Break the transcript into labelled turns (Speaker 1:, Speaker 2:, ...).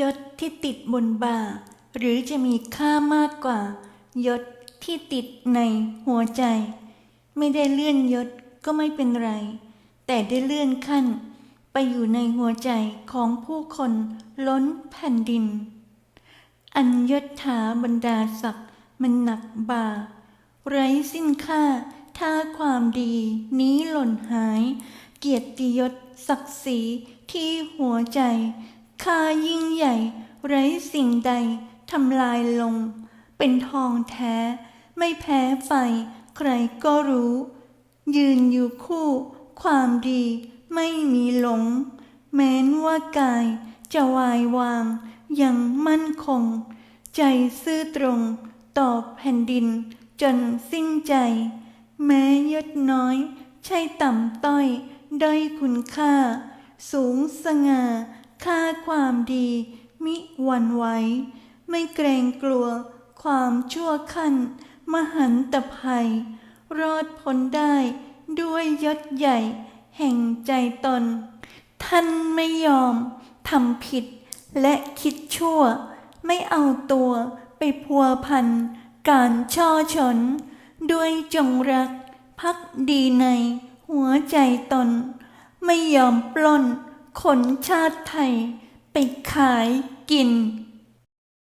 Speaker 1: ยศที่ติดบนบ่า หรือจะมีค่ามากกว่า ยศที่ติดในหัวใจ ไม่ได้เลื่อนยศก็ไม่เป็นไร แต่ได้เลื่อนขั้น ไปอยู่ในหัวใจของผู้คนล้นแผ่นดิน อัญยศถาบรรดาศักดิ์มันหนักบ่า ไร้สิ้นค่าถ้าความดีนี้หล่นหาย เกียรติยศศักดิ์ศรีที่หัวใจ ค่ายิ่งใหญ่ ไร้สิ่งใดทำลายลง เป็นทองแท้ ไม่แพ้ไฟ ใครก็รู้ ยืนอยู่คู่ ความดีไม่มีหลง แม้นว่ากายจะวายวาง ยังมั่นคง ใจซื่อตรง ต่อแผ่นดิน จนสิ้นใจ แม้ยศน้อย ใช่ต่ำต้อยด้อยคุณค่า สูงสง่า ค่าความดีมิหวั่นไหวไม่เกรงกลัวความชั่วขั้น มหันตภัย รอดพ้นได้ด้วยยศใหญ่แห่งใจตน ท่านไม่ยอมทำผิดและคิดชั่ว ไม่เอาตัวไปพัวพัน การช่อชน ด้วยจงรักพักดีในหัวใจตน ไม่ยอมปล้น ขนชาติไทยไปขายกิน